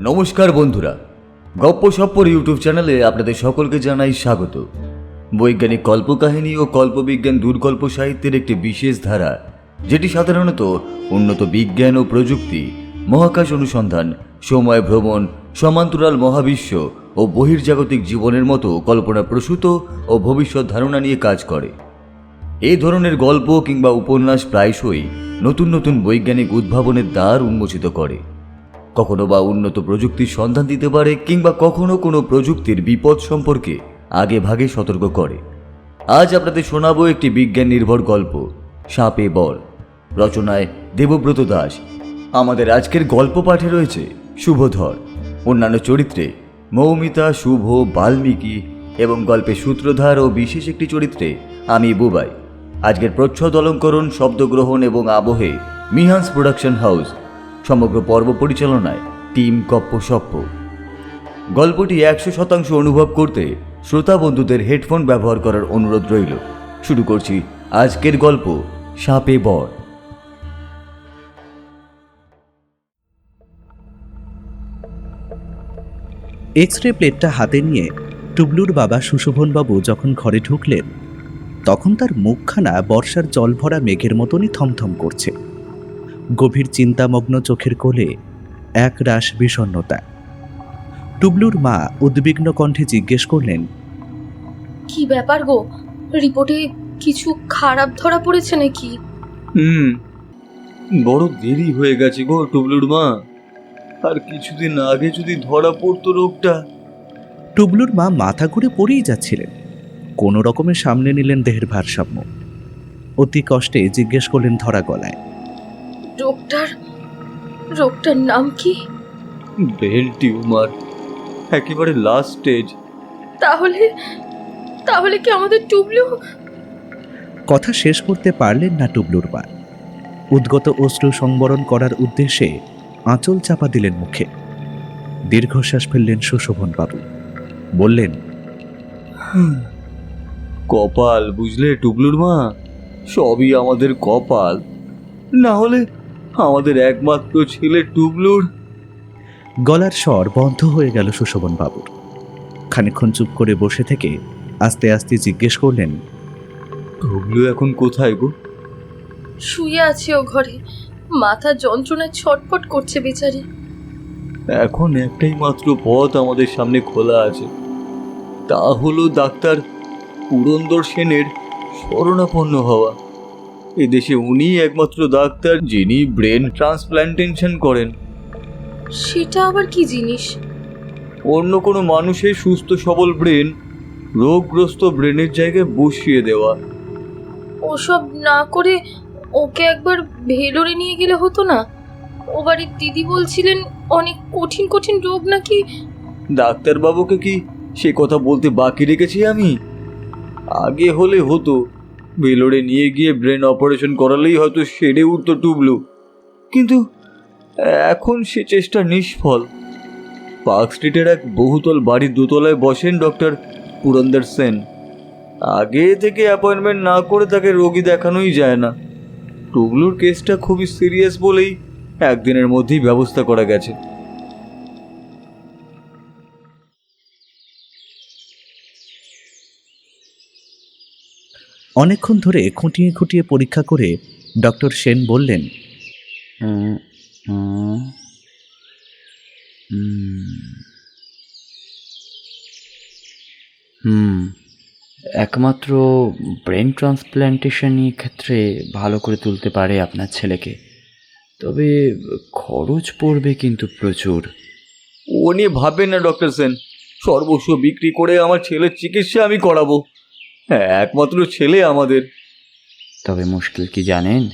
নমস্কার বন্ধুরা, গপ্প সপ্পর ইউটিউব চ্যানেলে আপনাদের সকলকে জানাই স্বাগত। বৈজ্ঞানিক কল্পকাহিনী ও কল্পবিজ্ঞান দুর্গল্প সাহিত্যের একটি বিশেষ ধারা, যেটি সাধারণত উন্নত বিজ্ঞান ও প্রযুক্তি, মহাকাশ অনুসন্ধান, সময় ভ্রমণ, সমান্তরাল মহাবিশ্ব ও বহির্জাগতিক জীবনের মতো কল্পনা প্রসূত ও ভবিষ্যৎ ধারণা নিয়ে কাজ করে। এই ধরনের গল্প কিংবা উপন্যাস প্রায়শই নতুন নতুন বৈজ্ঞানিক উদ্ভাবনের দ্বার উন্মোচিত করে। কখনো বা উন্নত প্রযুক্তির সন্ধান দিতে পারে কিংবা কখনো কোনো প্রযুক্তির বিপদ সম্পর্কে আগে ভাগে সতর্ক করে। আজ আপনাদের শোনাবো একটি বিজ্ঞান নির্ভর গল্প, সাপে বর রচনায় দেবব্রত দাস। আমাদের আজকের গল্প পাঠে রয়েছে শুভধর অন্যান্য চরিত্রে মৌমিতা, শুভ, বাল্মীকি এবং গল্পের সূত্রধার ও বিশেষ একটি চরিত্রে আমি বুবাই। আজকের প্রচ্ছদ অলঙ্করণ, শব্দগ্রহণ এবং আবহে মিহান্স প্রোডাকশন হাউস সমগ্র পর্ব পরিচালনায় টিম কপ্প সপ্প। গল্পটি একশো শতাংশ অনুভব করতে শ্রোতা বন্ধুদের হেডফোন ব্যবহার করার অনুরোধ রইল। শুরু করছি আজকের গল্প, সাপে বর। এক্স রে প্লেটটা হাতে নিয়ে টুবলুর বাবা সুশোভনবাবু যখন ঘরে ঢুকলেন, তখন তার মুখখানা বর্ষার জল ভরা মেঘের মতনই থমথম করছে। গভীর চিন্তামগ্ন চোখের কোলে এক রাশ বিষণ্ণতা। টুবলুর মা উদ্বিগ্ন কণ্ঠে জিজ্ঞেস করলেন কি ব্যাপার গো? রিপোর্টে কিছু খারাপ ধরা পড়েছে নাকি? হুম বড় দেরি হয়ে গেছে গো টুবলুর মা। আর কিছুদিন আগে যদি ধরা পড়তো রোগটা। টুবলুর মা মাথা ঘুরে পড়েই যাচ্ছিলেন। কোনো রকমের সামনে নিলেন দেহের ভারসাম্য। অতি কষ্টে জিজ্ঞেস করলেন ধরা গলায় রোগটার রোগটার নাম কি? ব্রেন টিউমার একেবারে লাস্ট স্টেজ তাহলে তাহলে কি আমাদের টুবলু? কথা শেষ করতে পারলেন না টুবলুর মা। উদ্গত অশ্রু সংবরণ করার উদ্দেশ্যে আঁচল চাপা দিলেন মুখে। দীর্ঘশ্বাস ফেললেন সুশোভন বাবু। বললেন কপাল বুঝলে টুবলুর মা? সবই আমাদের কপাল। না হলে আমাদের একমাত্র ছেলে টুবলুর। গলার স্বর বন্ধ হয়ে গেল সুশোভন বাবুর খানিকক্ষণ চুপ করে বসে থেকে আস্তে আস্তে জিজ্ঞেস করলেন টুবলু এখন কোথায় গো? শুয়ে আছে ও ঘরে। মাথা যন্ত্রণায় ছটফট করছে বেচারি। এখন একটাই মাত্র পথ আমাদের সামনে খোলা আছে। তা হলো ডাক্তার পুরন্দর সেনের শরণাপন্ন হওয়া। এদেশে উনি একমাত্র ডাক্তার যিনি ব্রেন ট্রান্সপ্ল্যান্টেশন করেন। সেটা আবার কি জিনিস? অন্য কোনো মানুষের সুস্থ সবল ব্রেন রোগগ্রস্ত ব্রেনের জায়গায় বসিয়ে দেওয়া। ওসব না করে ওকে একবার ভেলোরে নিয়ে গেলে হতো না? ও বাড়ির দিদি বলছিলেন অনেক কঠিন কঠিন রোগ নাকি? ডাক্তারবাবুকে কি সে কথা বলতে বাকি রেখেছি আমি? আগে হলে হতো। বেলোরে নিয়ে গিয়ে ব্রেন অপারেশন করালেই হয়তো সেরে উঠতো টুবলু। কিন্তু, এখন সে চেষ্টা নিষ্ফল। পার্ক স্ট্রিটের এক বহুতল বাড়ির দোতলায় বসেন ডক্টর পুরন্দর সেন। আগে থেকে অ্যাপয়েন্টমেন্ট না করে তাকে রোগী দেখানোই যায় না। টুবলুর কেসটা খুবই সিরিয়াস বলেই একদিনের মধ্যেই ব্যবস্থা করা গেছে। অনেকক্ষণ ধরে খুঁটিয়ে খুঁটিয়ে পরীক্ষা করে ডক্টর সেন বললেন হুম, একমাত্র ব্রেন ট্রান্সপ্ল্যান্টেশনই ক্ষেত্রে ভালো করে তুলতে পারে আপনার ছেলেকে। তবে খরচ পড়বে কিন্তু প্রচুর। ও নিয়ে ভাববেন না ডক্টর সেন। সর্বস্ব বিক্রি করে আমার ছেলের চিকিৎসা আমি করাবো। একমাত্র ছেলে আমাদের। তবে মুশকিল কি জানেন?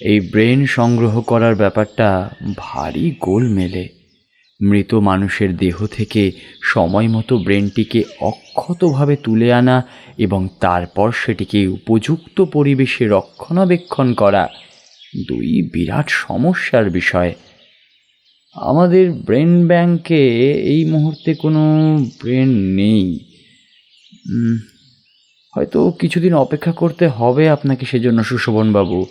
এই ব্রেন সংগ্রহ করার ব্যাপারটা ভারী গোল মেলে মৃত মানুষের দেহ থেকে সময় মতো ব্রেনটিকে অক্ষতভাবে তুলে আনা এবং তারপর সেটিকে উপযুক্ত পরিবেশে রক্ষণাবেক্ষণ করা দুই বিরাট সমস্যার বিষয়। আমাদের ব্রেন ব্যাংকে এই মুহূর্তে কোনো ব্রেন নেই। হয়তো কিছুদিন অপেক্ষা করতে হবে আপনাকে সেজন্য, সুশোভনবাবু।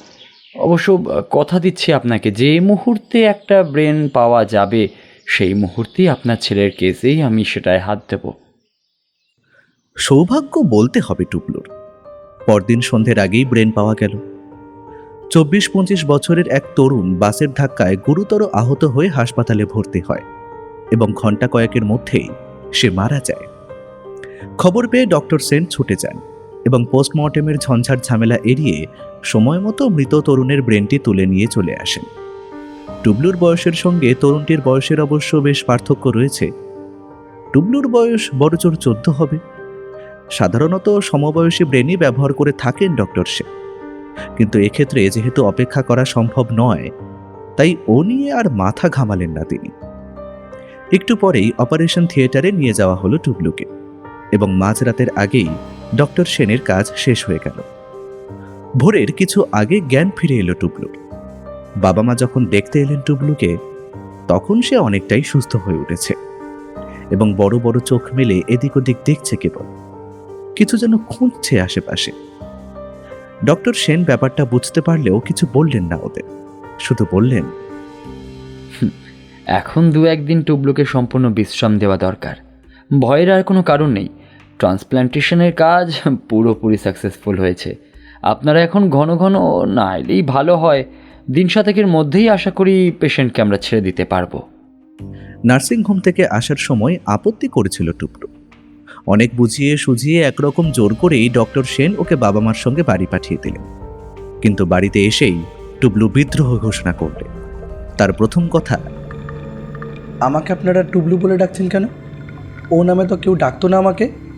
অবশ্য কথা দিচ্ছি আপনাকে, যে মুহূর্তে একটা ব্রেন পাওয়া যাবে, সেই মুহূর্তেই আপনার ছেলের কেসেই আমি সেটায় হাত দেব। সৌভাগ্য বলতে হবে টুকলুর। পরদিন সন্ধ্যের আগেই ব্রেন পাওয়া গেল। চব্বিশ পঁচিশ বছরের এক তরুণ বাসের ধাক্কায় গুরুতর আহত হয়ে হাসপাতালে ভর্তি হয় এবং ঘণ্টা কয়েকের মধ্যেই সে মারা যায়। খবর পেয়ে ডক্টর সেন ছুটে যান। এবং পোস্টমর্টেমের ঝঞ্ঝাট ঝামেলা এড়িয়ে সময় মতো মৃত তরুণের ব্রেনটি তুলে নিয়ে চলে আসেন। টুবলুর বয়সের সঙ্গে তরুণটির বয়সের অবশ্য বেশ পার্থক্য রয়েছে। টুবলুর বয়স বড়জোর চোদ্দ হবে। সাধারণত সমবয়সী ব্রেনই ব্যবহার করে থাকেন ডক্টর সে। কিন্তু এক্ষেত্রে যেহেতু অপেক্ষা করা সম্ভব নয়, তাই ও নিয়ে আর মাথা ঘামালেন না তিনি। একটু পরেই অপারেশন থিয়েটারে নিয়ে যাওয়া হলো টুবলুকে এবং মাঝরাতের আগেই ডক্টর সেনের কাজ শেষ হয়ে গেল। ভোরের কিছু আগে জ্ঞান ফিরে এলো টুবলুর বাবা মা যখন দেখতে এলেন টুবলুকে, তখন সে অনেকটাই সুস্থ হয়ে উঠেছে এবং বড় বড় চোখ মেলে এদিক ওদিক দেখছে কেবল। কিছু যেন খুঁজছে আশেপাশে। ডক্টর সেন ব্যাপারটা বুঝতে পারলেও কিছু বললেন না ওদের। শুধু বললেন এখন দু একদিন টুবলুকে সম্পূর্ণ বিশ্রাম দেওয়া দরকার। ভয়ের আর কোনো কারণ নেই। ট্রান্সপ্ল্যান্টেশনের কাজ পুরোপুরি সাকসেসফুল হয়েছে। আপনারা এখন ঘন ঘন না এলেই ভালো হয়। দিন সাতেকের মধ্যেই আশা করি পেশেন্টকে আমরা ছেড়ে দিতে পারব। নার্সিংহোম থেকে আসার সময় আপত্তি করেছিল টুকরো অনেক বুঝিয়ে সুঝিয়ে একরকম জোর করেই ডক্টর সেন ওকে বাবা মার সঙ্গে বাড়ি পাঠিয়ে দিলেন। কিন্তু বাড়িতে এসেই টুবলু বিদ্রোহ ঘোষণা করলেন তার প্রথম কথা আমাকে আপনারা টুবলু বলে ডাকছেন কেন? ও নামে তো কেউ ডাকতো না আমাকে?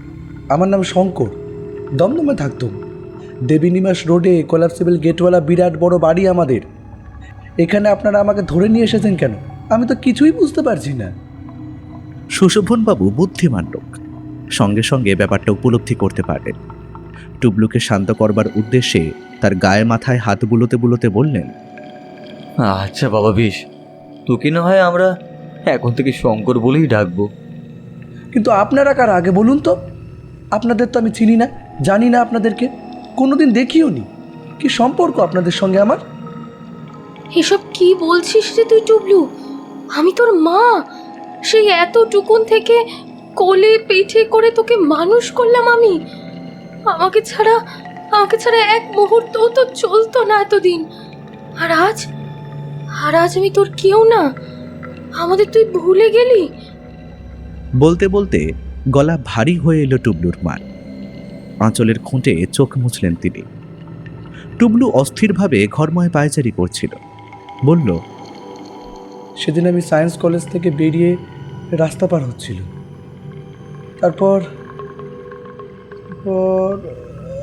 আমার নাম শঙ্কর। দমদমে থাকতুম। দেবী নিবাস রোডে কোলাপসিবল গেটওয়ালা বিরাট বড় বাড়ি আমাদের। এখানে আপনারা আমাকে ধরে নিয়ে এসেছেন কেন? আমি তো কিছুই বুঝতে পারছি না। সুশোভনবাবু বুদ্ধিমান লোক। সঙ্গে সঙ্গে ব্যাপারটা উপলব্ধি করতে পারলেন। টুবলুকে শান্ত করবার উদ্দেশ্যে তার গায়ে মাথায় হাত বুলোতে বুলোতে বললেন আচ্ছা বাবা বেশ। তোকে না হয় আমরা এখন থেকে শঙ্কর বলেই ডাকবো। কিন্তু আপনারা কার আগে বলুন তো? আপনাদের তো আমি চিনি না জানি না আপনাদেরকে। কোনোদিন দেখিও নি। কি সম্পর্ক আপনাদের সঙ্গে আমার? এসব কি বলছিস রে তুই টুবলু? আমি তোর মা। সেই এতটুকুন থেকে কোলে পিঠে করে তোকে মানুষ করলাম আমি। আমাকে ছাড়া আমাকে ছাড়া এক মুহূর্তও তো চলতো না এতদিন। আর আজ আর আজ আমি তোর কেউ না। আমাদের তুই ভুলে গেলি? বলতে বলতে গলা ভারী হয়ে এলো টুবলুর মার আঁচলের খুঁটে চোখ মুছলেন তিনি। টুবলু অস্থিরভাবে ঘরময় পায়চারি করছিল। বলল, সেদিন আমি সায়েন্স কলেজ থেকে বেরিয়ে রাস্তা পার হচ্ছিল তারপর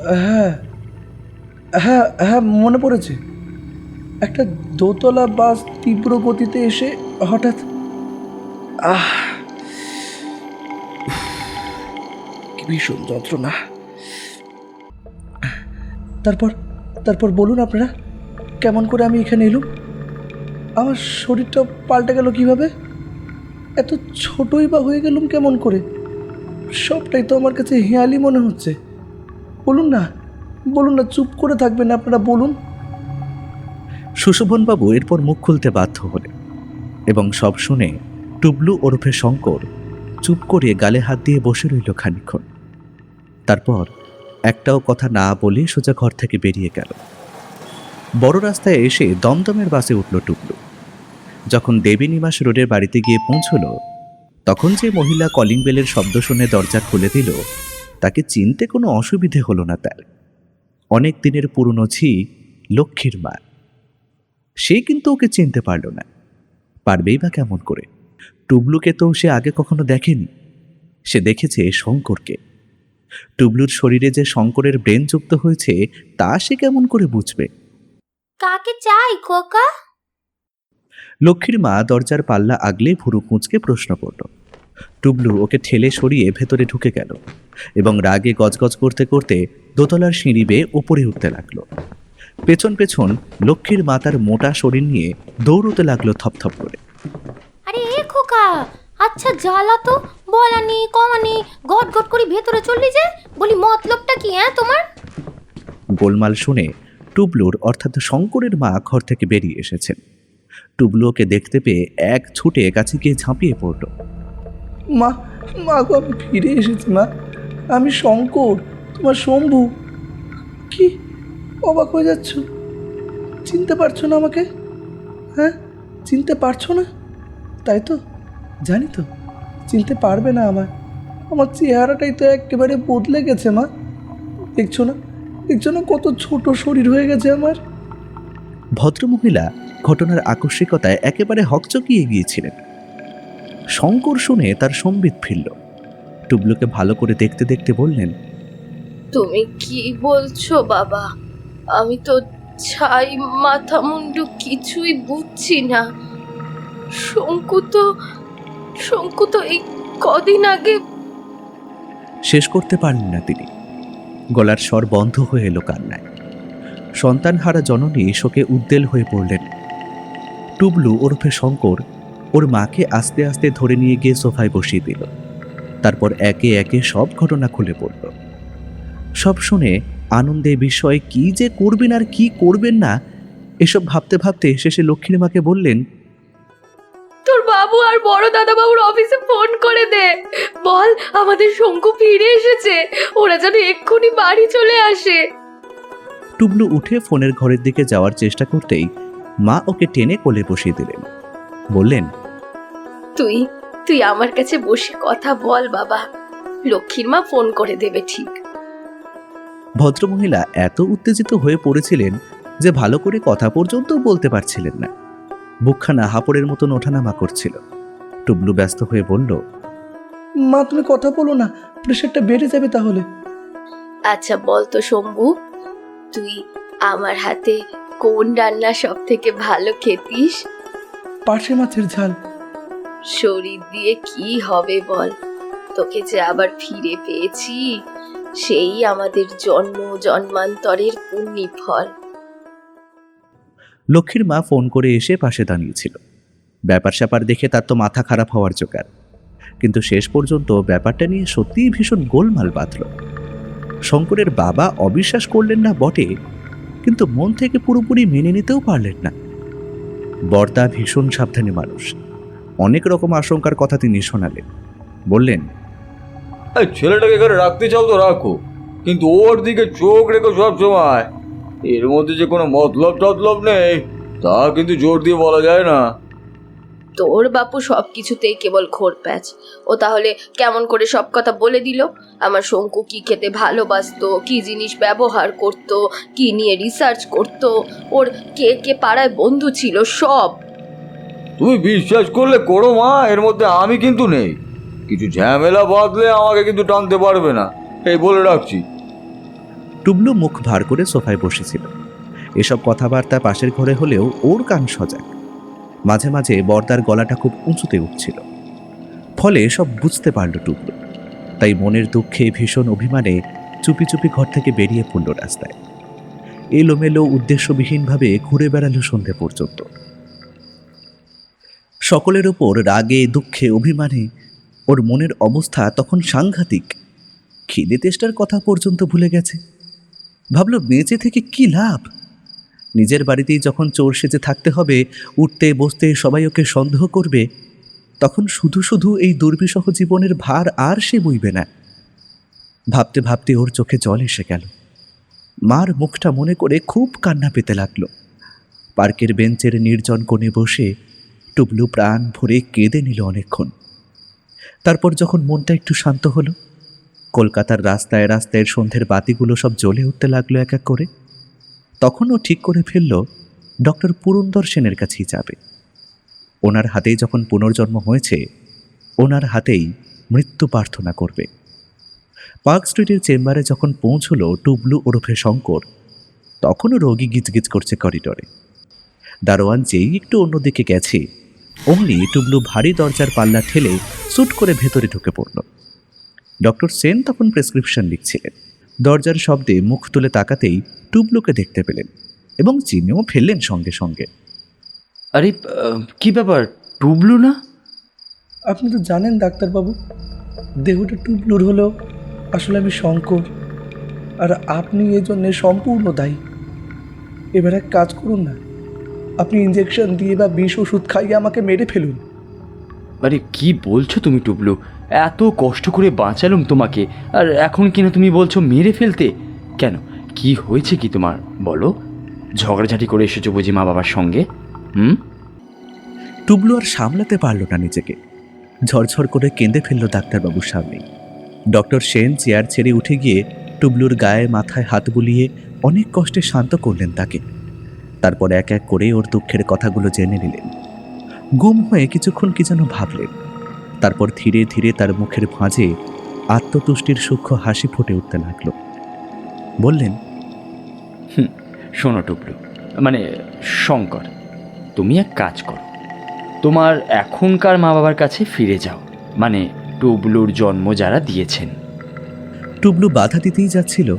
হ্যাঁ হ্যাঁ হ্যাঁ মনে পড়েছে। একটা দোতলা বাস তীব্র গতিতে এসে হঠাৎ, আহ ভীষণ যন্ত্রণা। তারপর তারপর বলুন আপনারা, কেমন করে আমি এখানে এলুম? আমার শরীরটা পাল্টে গেল কীভাবে? এত ছোটই বা হয়ে গেলুম কেমন করে? সবটাই তো আমার কাছে হেয়ালি মনে হচ্ছে। বলুন না বলুন না, চুপ করে থাকবেন আপনারা, বলুন। সুশোভনবাবু এরপর মুখ খুলতে বাধ্য হলেন এবং সব শুনে টুবলু ওরফে শঙ্কর চুপ করে গালে হাত দিয়ে বসে রইল খানিক্ষণ তারপর একটাও কথা না বলে সোজা ঘর থেকে বেরিয়ে গেল। বড় রাস্তায় এসে দমদমের বাসে উঠল টুবলু যখন দেবী নিবাস রোডের বাড়িতে গিয়ে পৌঁছল, তখন যে মহিলা কলিং বেলের শব্দ শুনে দরজা খুলে দিল, তাকে চিনতে কোনো অসুবিধে হলো না তার। অনেক দিনের পুরনো ঝি লক্ষ্মীর মা। সে কিন্তু ওকে চিনতে পারল না। পারবেই বা কেমন করে? টুবলুকে তো সে আগে কখনো দেখেনি। সে দেখেছে শঙ্করকে। টুবলুর শরীরে যে শঙ্করের ব্রেন যুক্ত হয়েছে তা সে কেমন করে বুঝবে? কাকে চাই খোকা? লক্ষ্মীর মা দরজার পাল্লা আগলে ভুরু কুঁচকে প্রশ্ন করল। টুবলু ওকে ঠেলে সরিয়ে ভেতরে ঢুকে গেল এবং রাগে গজগজ করতে করতে দোতলার সিঁড়ি বেয়ে ওপরে উঠতে লাগল। পেছন পেছন লক্ষ্মীর মা তার মোটা শরীর নিয়ে দৌড়তে লাগল থপথপ করে। আরে এ খোকা আচ্ছা জ্বালা তো বলানি কমানি গট গট করে ভেতরে চললি যে বলি মতলবটা কি হ্যাঁ তোমার? গোলমাল শুনে টুবলুর অর্থাৎ শঙ্করের মা ঘর থেকে বেরিয়ে এসেছেন। টুবলু ওকে দেখতে পেয়ে এক ছুটে কাছে গিয়ে ঝাঁপিয়ে পড়ল। মা মা গো আমি ফিরে এসেছি মা। আমি শঙ্কর তোমার শম্ভু। কি অবাক হয়ে যাচ্ছ? চিনতে পারছ না আমাকে? হ্যাঁ চিনতে পারছ না? তাই তো জানি তো। চিনতে পারবে না আমার আমার চেহারাটাই তো একেবারে বদলে গেছে মা। দেখছ না? দেখছ না কত ছোট শরীর হয়ে গেছে আমার? ভদ্রমহিলা ঘটনার আকস্মিকতায় একেবারে হকচকিয়ে গিয়েছিলেন। শঙ্কর শুনে তার সম্বিত ফিরল। টুবলুকে ভালো করে দেখতে দেখতে বললেন তুমি কি বলছো বাবা? আমি তো ছাই মাথা মুন্ডু কিছুই বুঝছি না। শঙ্কু তো শঙ্কু তো এই কদিন আগে শেষ করতে পারলেন না তিনি। গলার স্বর বন্ধ হয়ে এলো কান্নায়। সন্তানহারা জননী শোকে উদ্দেল হয়ে পড়লেন। টুবলু ওরফে শঙ্কর ওর মাকে আস্তে আস্তে ধরে নিয়ে গিয়ে সোফায় বসিয়ে দিল। তারপর একে একে সব ঘটনা খুলে পড়ল। সব শুনে আনন্দে বিষয়ে কি যে করবেন আর কি করবেন না, এসব ভাবতে ভাবতে শেষে লক্ষ্মীর মাকে বললেন বাবু আর বড় দাদা বাবুর অফিসে ফোন করে দে। বল আমাদের শঙ্কু ফিরে এসেছে। ওরা যেন এক্ষুনি বাড়ি চলে আসে। টুবলু উঠে ফোনের ঘরের দিকে যাওয়ার চেষ্টা করতেই মা ওকে টেনে কোলে বসিয়ে দিলেন। বললেন তুই তুই আমার কাছে বসে কথা বল বাবা। লক্ষ্মীর মা ফোন করে দেবে ঠিক। ভদ্রমহিলা এত উত্তেজিত হয়ে পড়েছিলেন যে ভালো করে কথা পর্যন্ত বলতে পারছিলেন না। বুকখানা হাপড়ের মতন ওঠানামা করছিল। টুবলু ব্যস্ত হয়ে বলল মা তুমি কথা বলো না প্রেশারটা বেড়ে যাবে তাহলে। আচ্ছা বল তো শম্ভু তুই আমার হাতে কোন রান্না সব থেকে ভালো খেতিস? পার্শে মাছের ঝাল। শরীর দিয়ে কি হবে বল? তোকে যে আবার ফিরে পেয়েছি সেই আমাদের জন্ম জন্মান্তরের পুণ্যি ফল। লক্ষ্মীর মা ফোন করে এসে পাশে দাঁড়িয়েছিল। ব্যাপার স্যাপার দেখে তার তো মাথা খারাপ হওয়ার জোগাড়। কিন্তু শেষ পর্যন্ত ব্যাপারটা নিয়ে সত্যিই ভীষণ গোলমাল বাঁধল। শঙ্করের বাবা অবিশ্বাস করলেন না বটে, কিন্তু মন থেকে পুরোপুরি মেনে নিতেও পারলেন না। বর্দা ভীষণ সাবধানী মানুষ। অনেক রকম আশঙ্কার কথা তিনি শোনালেন। বললেন ছেলেটাকে এখানে রাখতে চাও তো রাখো, কিন্তু ওর দিকে চোখ রেখো সব সময় এর মধ্যে যে কোনো মতলব টতলব নেই তা কিন্তু জোর দিয়ে বলা যায় না। তোর বাপু সব কিছুতেই কেবল ঘোর প্যাচ। ও তাহলে কেমন করে সব কথা বলে দিল? আমার শঙ্কু কি খেতে ভালোবাসতো কি জিনিস ব্যবহার করত কি নিয়ে রিসার্চ করত ওর কে কে পাড়ায় বন্ধু ছিল সব। তুমি বিশ্বাস করলে করো মা এর মধ্যে আমি কিন্তু নেই। কিছু ঝামেলা বাঁধলে আমাকে কিন্তু টানতে পারবে না। এই বলে রাখছি। টুবলু মুখ ভার করে সোফায় বসেছিল। এসব কথাবার্তা পাশের ঘরে হলেও ওর কান সজাগ। মাঝে মাঝে বর্দার গলাটা খুব উঁচুতে উঠছিল। ফলে সব বুঝতে পারল টুবলু। তাই মনের দুঃখে ভীষণ অভিমানে চুপি চুপি ঘর থেকে বেরিয়ে পড়ল রাস্তায়। এলোমেলো, উদ্দেশ্যবিহীনভাবে ঘুরে বেড়ালো সন্ধে পর্যন্ত। সকলের ওপর রাগে, দুঃখে, অভিমানে ওর মনের অবস্থা তখন সাংঘাতিক। খিদে তেষ্টার কথা পর্যন্ত ভুলে গেছে। ভাবল, বেঁচে থেকে কি লাভ? নিজের বাড়িতেই যখন চোর সেজে থাকতে হবে, উঠতে বসতে সবাই ওকে সন্দেহ করবে, তখন শুধু শুধু এই দুর্বিষহ জীবনের ভার আর সে বইবে না। ভাবতে ভাবতে ওর চোখে জল এসে গেল। মার মুখটা মনে করে খুব কান্না পেতে লাগল। পার্কের বেঞ্চের নির্জন কোণে বসে টুবলু প্রাণ ভরে কেঁদে নিল অনেকক্ষণ। তারপর যখন মনটা একটু শান্ত হলো কলকাতার রাস্তায় রাস্তায় সন্ধ্যের বাতিগুলো সব জ্বলে উঠতে লাগল এক এক করে। তখনও ঠিক করে ফেলল, ডক্টর পুরন্দর সেনের কাছেই যাবে। ওনার হাতেই যখন পুনর্জন্ম হয়েছে, ওনার হাতেই মৃত্যু প্রার্থনা করবে। পার্ক স্ট্রিটের চেম্বারে যখন পৌঁছলো টুবলু ওরফে শঙ্কর, তখনও রোগী গিজগিজ করছে করিডরে। দারোয়ান যেই একটু অন্যদিকে গেছে, অমনি টুবলু ভারী দরজার পাল্লা ঠেলে সুট করে ভেতরে ঢুকে পড়ল। ডক্টর সেন তখন প্রেসক্রিপশন লিখছিলেন। দরজার শব্দে মুখ তুলে তাকাতেই টুবলুকে দেখতে পেলেন এবং চিনেও ফেললেন সঙ্গে সঙ্গে। আরে কি ব্যাপার? টুবলু না? আপনি তো জানেন ডাক্তারবাবু দেহটা টুবলুর হলেও আসলে আমি শঙ্কর আর আপনি এই জন্যে সম্পূর্ণ দায়ী। এবার এক কাজ করুন না আপনি ইঞ্জেকশন দিয়ে বা বিষ ওষুধ খাইয়ে আমাকে মেরে ফেলুন। আরে কি বলছো তুমি টুবলু? এত কষ্ট করে বাঁচালুম তোমাকে। আর এখন কিনা তুমি বলছো মেরে ফেলতে? কেন? কি হয়েছে কি তোমার? বলো। ঝগড়াঝাটি করে এসেছ বুঝি মা বাবার সঙ্গে? হুম? টুবলু আর সামলাতে পারল না নিজেকে। ঝরঝর করে কেঁদে ফেলল ডাক্তারবাবুর সামনেই ডক্টর সেন চেয়ার ছেড়ে উঠে গিয়ে টুবলুর গায়ে মাথায় হাত বুলিয়ে অনেক কষ্টে শান্ত করলেন তাকে। তারপর এক এক করে ওর দুঃখের কথাগুলো জেনে নিলেন। গুম হয়ে কিছুক্ষণ কি যেন ভাবলেন। তারপর ধীরে ধীরে তার মুখের ভাঁজে আত্মতুষ্টির সূক্ষ্ম হাসি ফুটে উঠতে লাগল। বললেন শোনো টুবলু মানে শঙ্কর তুমি এক কাজ করো। তোমার এখনকার মা বাবার কাছে ফিরে যাও মানে টুবলুর জন্ম যারা দিয়েছেন। টুবলু বাধা দিতেই যাচ্ছিল।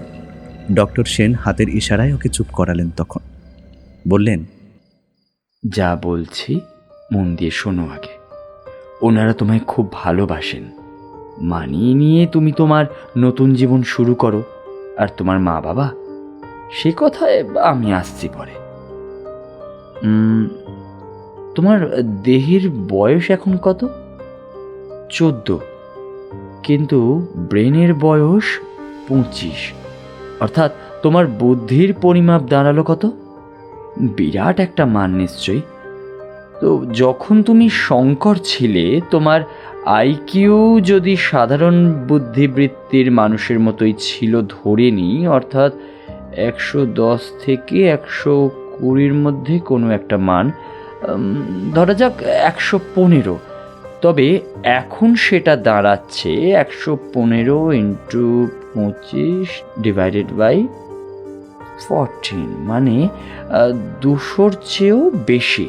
ডক্টর সেন হাতের ইশারায় ওকে চুপ করালেন তখন। বললেন যা বলছি মন দিয়ে শোনো আগে। ওনারা তোমায় খুব ভালোবাসেন। মানিয়ে নিয়ে তুমি তোমার নতুন জীবন শুরু করো। আর তোমার মা বাবা? সে কথায় আমি আসছি পরে। তোমার দেহের বয়স এখন কত? চোদ্দ। কিন্তু ব্রেনের বয়স পঁচিশ। অর্থাৎ তোমার বুদ্ধির পরিমাপ দাঁড়াল কত? বিরাট একটা মান নিশ্চয়ই। তো যখন তুমি শঙ্কর ছিলে, তোমার আইকিউ যদি সাধারণ বুদ্ধিবৃত্তির মানুষের মতোই ছিল ধরে নিই, অর্থাৎ একশো দশ থেকে একশো কুড়ির মধ্যে কোনো একটা মান ধরা যাক একশো পনেরো। তবে এখন সেটা দাঁড়াচ্ছে একশো পনেরো ইন্টু পঁচিশ ডিভাইডেড বাই ফরটিন মানে দুশোর চেয়েও বেশি।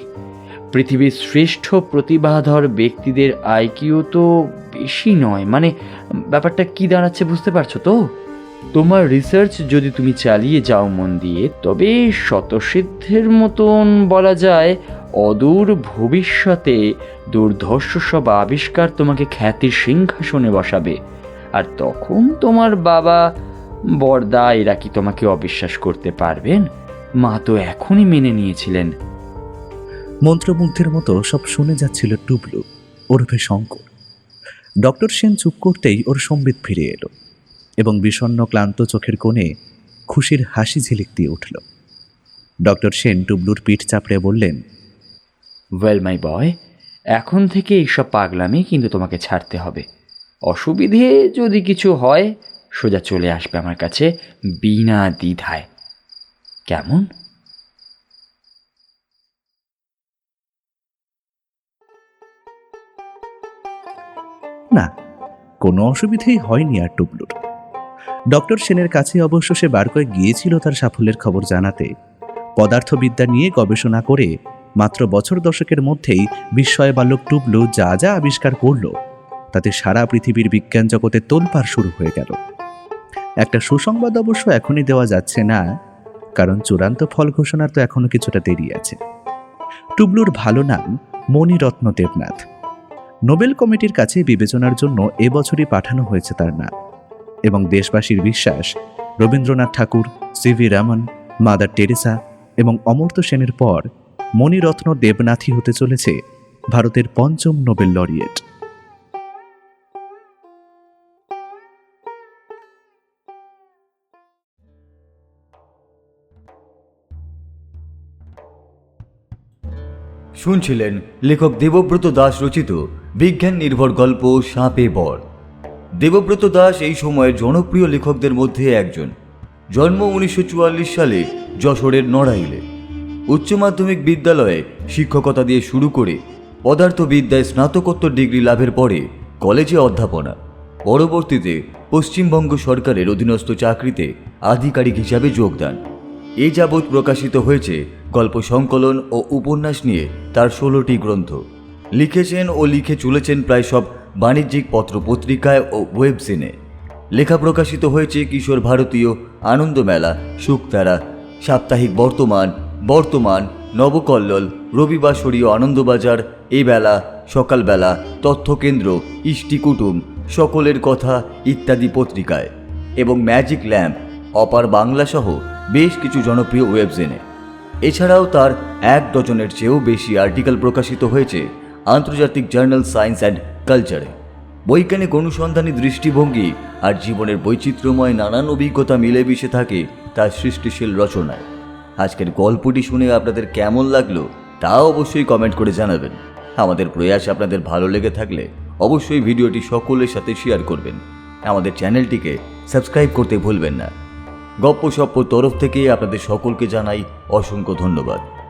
পৃথিবীর শ্রেষ্ঠ প্রতিভাধর ব্যক্তিদের আইকিউ তো বেশি নয়। মানে ব্যাপারটা কি দাঁড়াচ্ছে বুঝতে পারছ তো? তোমার রিসার্চ যদি তুমি চালিয়ে যাও মন দিয়ে, তবে শতসিদ্ধের মতন বলা যায়, অদূর ভবিষ্যতে দুর্ধর্ষ সব আবিষ্কার তোমাকে খ্যাতির সিংহাসনে বসাবে। আর তখন তোমার বাবা বরদা এরা কি তোমাকে অবিশ্বাস করতে পারবেন? মা তো এখনই মেনে নিয়েছিলেন। মন্ত্রমুগ্ধের মতো সব শুনে যাচ্ছিল টুবলু, ওরফে শঙ্কর। ডক্টর সেন চুপ করতেই ওর সম্বিত ফিরে এলো এবং বিষণ্ণ ক্লান্ত চোখের কোণে খুশির হাসি ঝিলিক দিয়ে উঠল। ডক্টর সেন টুবলুর পিঠ চাপড়ে বললেন ওয়েল মাই বয় এখন থেকে এইসব পাগলামি কিন্তু তোমাকে ছাড়তে হবে। অসুবিধে যদি কিছু হয়, সোজা চলে আসবে আমার কাছে বিনা দ্বিধায়। কেমন? না, কোনো অসুবিধেই হয়নি আর টুবলুর ডক্টর সেনের কাছে অবশ্য সে বার কয়েক গিয়েছিল তার সাফল্যের খবর জানাতে। পদার্থবিদ্যা নিয়ে গবেষণা করে মাত্র বছর দশকের মধ্যেই বিস্ময় বালক টুবলু যা যা আবিষ্কার করল, তাতে সারা পৃথিবীর বিজ্ঞান জগতে তোলপাড় শুরু হয়ে গেল। একটা সুসংবাদ অবশ্য এখনই দেওয়া যাচ্ছে না, কারণ চূড়ান্ত ফল ঘোষণার তো এখনও কিছুটা দেরি আছে। টুবলুর ভালো নাম মণিরত্ন দেবনাথ। নোবেল কমিটির কাছে বিবেচনার জন্য এবছরই পাঠানো হয়েছে তার নাম। এবং দেশবাসীর বিশ্বাস, Rabindranath Thakur, CV Raman, Mother Teresa এবং অমর্ত্য সেনের পর মণিরত্ন দেবনাথই হতে চলেছে ভারতের পঞ্চম নোবেল লরিয়েট। শুনছিলেন লেখক দেবব্রত দাস রচিত বিজ্ঞান নির্ভর গল্প সাপে বর। দেবব্রত দাস এই সময়ের জনপ্রিয় লেখকদের মধ্যে একজন। জন্ম উনিশশো চুয়াল্লিশ সালে যশোরের নড়াইলে। উচ্চ মাধ্যমিক বিদ্যালয়ে শিক্ষকতা দিয়ে শুরু করে পদার্থবিদ্যায় স্নাতকোত্তর ডিগ্রি লাভের পরে কলেজে অধ্যাপনা। পরবর্তীতে পশ্চিমবঙ্গ সরকারের অধীনস্থ চাকরিতে আধিকারিক হিসাবে যোগদান। এ যাবৎ প্রকাশিত হয়েছে গল্প সংকলন ও উপন্যাস নিয়ে তার ষোলোটি গ্রন্থ। লিখেছেন ও লিখে চলেছেন প্রায় সব বাণিজ্যিক পত্রপত্রিকায় ও ওয়েবসিনে লেখা প্রকাশিত হয়েছে কিশোর ভারতীয় আনন্দমেলা শুকতারা, সাপ্তাহিক বর্তমান বর্তমান, নবকল্লোল রবিবাসরীয় আনন্দবাজার এই বেলা সকালবেলা তথ্যকেন্দ্র ইষ্টি কুটুম, সকলের কথা ইত্যাদি পত্রিকায়। এবং ম্যাজিক ল্যাম্প, অপার বাংলা সহ বেশ কিছু জনপ্রিয় ওয়েবজিনে এছাড়াও তার এক ডজনের চেয়েও বেশি আর্টিকেল প্রকাশিত হয়েছে। আন্তর্জাতিক জার্নাল সায়েন্স অ্যান্ড কালচারে। বৈজ্ঞানিক অনুসন্ধানী দৃষ্টিভঙ্গি আর জীবনের বৈচিত্র্যময় নানান অভিজ্ঞতা মিলেমিশে থাকে তার সৃষ্টিশীল রচনায়। আজকের গল্পটি শুনে আপনাদের কেমন লাগল তা অবশ্যই কমেন্ট করে জানাবেন। আমাদের প্রয়াস আপনাদের ভালো লেগে থাকলে অবশ্যই ভিডিওটি সকলের সাথে শেয়ার করবেন। আমাদের চ্যানেলটিকে সাবস্ক্রাইব করতে ভুলবেন না। গপ্প সপ্প তরফ থেকে আপনাদের সকলকে জানাই অসংখ্য ধন্যবাদ।